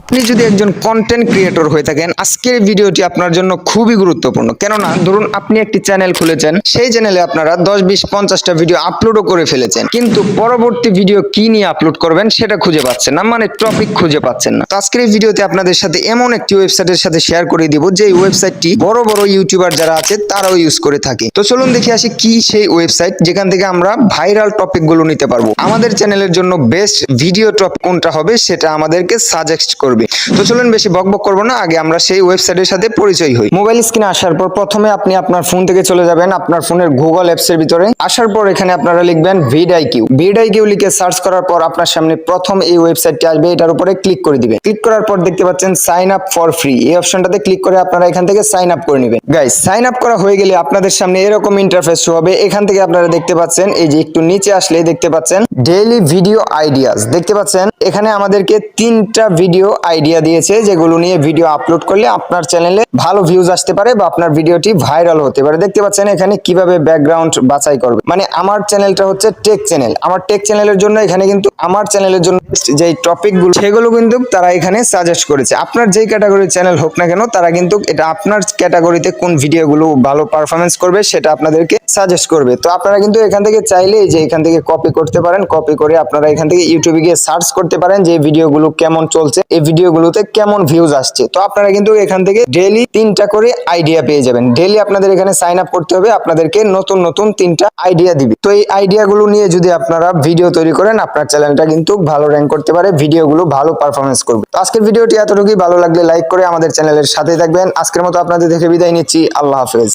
আপনি যদি একজন কন্টেন্ট ক্রিয়েটর হয়ে থাকেন, আজকের ভিডিওটি আপনার জন্য খুবই গুরুত্বপূর্ণ। কেননা, ধরুন আপনি একটি চ্যানেল খুলেছেন, সেই চ্যানেলে আপনারা দশ, বিশ, পঞ্চাশটা ভিডিও আপলোডও করে ফেলেছেন। কিন্তু পরবর্তী ভিডিও কি নিয়ে আপলোড করবেন, সেটা খুঁজে পাচ্ছেন না মানে টপিক খুঁজে পাচ্ছেন না। তো আজকের এই ভিডিওতে আপনাদের সাথে এমন একটি ওয়েবসাইটের সাথে শেয়ার করে দিব যে ওয়েবসাইটটি বড় বড় ইউটিউবার যারা আছে, তারাও ইউজ করে থাকে। তো চলুন দেখে আসি কি সেই ওয়েবসাইট যেখান থেকে আমরা ভাইরাল টপিকগুলো নিতে পারব। আমাদের চ্যানেলের জন্য বেস্ট ভিডিও টপিক কোনটা হবে, সেটা আমাদেরকে সাজেস্ট করবে। তো চলুন বেশি বকবক করব না, আগে আমরা সেই ওয়েবসাইটের সাথে পরিচয় হই। মোবাইল স্ক্রিনে আসার পর প্রথমে আপনি আপনার ফোন থেকে চলে যাবেন আপনার ফোনের গুগল অ্যাপস এর ভিতরে। আসার পর এখানে আপনারা লিখবেন ভিড আইকিউ ভিড আইকিউ লিখে সার্চ করার পর আপনার সামনে প্রথম এই ওয়েবসাইটটি আসবে, এটার উপরে ক্লিক করে দিবেন। ক্লিক করার পর দেখতে পাচ্ছেন সাইন আপ ফর ফ্রি এই অপশনটাতে ক্লিক করে আপনারা এখান থেকে সাইন আপ করে নেবেন। গাইস সাইন আপ করা হয়ে গেলে আপনাদের সামনে এরকম ইন্টারফেস শো হবে। এখান থেকে আপনারা দেখতে পাচ্ছেন, এই যে একটু নিচে আসলে দেখতে পাচ্ছেন ডেইলি ভিডিও আইডিয়াস দেখতে পাচ্ছেন, এখানে আমাদেরকে তিনটা ভিডিও আইডিয়া দিয়েছে যেগুলো নিয়ে ভিডিও আপলোড করলে আপনার চ্যানেলে ভালো ভিউজ আসতে পারে বা আপনার ভিডিওটি ভাইরাল হতে পারে। দেখতে পাচ্ছেন এখানে কীভাবে ব্যাকগ্রাউন্ড বাছাই করবে। মানে আমার চ্যানেলটা হচ্ছে টেক চ্যানেল আমার টেক চ্যানেলের জন্য এখানে কিন্তু আমার চ্যানেলের জন্য যে টপিকগুলো সেগুলো কিন্তু তারা এখানে সাজেস্ট করেছে। আপনার যেই ক্যাটাগরির চ্যানেল হোক না কেন, তারা কিন্তু এটা আপনার ক্যাটাগরিতে কোন ভিডিওগুলো ভালো পারফরমেন্স করবে সেটা আপনাদেরকে সাজেস্ট করবে। তো আপনারা কিন্তু এখান থেকে চাইলে যে এখান থেকে কপি করতে পারেন। কপি করে আপনারা এখান থেকে ইউটিউবে গিয়ে সার্চ করতে পারেন যে ভিডিওগুলো কেমন চলছে। এই ভিডিওগুলোতে কেমন ভিউজ আসছে। তো আপনারা কিন্তু এখান থেকে ডেলি তিনটা করে আইডিয়া পেয়ে যাবেন। ডেইলি আপনাদের এখানে সাইন আপ করতে হবে, আপনাদেরকে নতুন নতুন তিনটা আইডিয়া দিবে। তো এই আইডিয়াগুলো নিয়ে যদি আপনারা ভিডিও তৈরি করেন, আপনার চ্যানেলটা কিন্তু ভালো র্যাঙ্ক করতে পারে ভিডিওগুলো ভালো পারফরমেন্স করবে। তো আজকের ভিডিওটি এতটুকুই। ভালো লাগলে লাইক করে আমাদের চ্যানেলের সাথে থাকবেন। আজকের মতো আপনাদের দেখে বিদায় নিচ্ছি। আল্লাহ হাফেজ।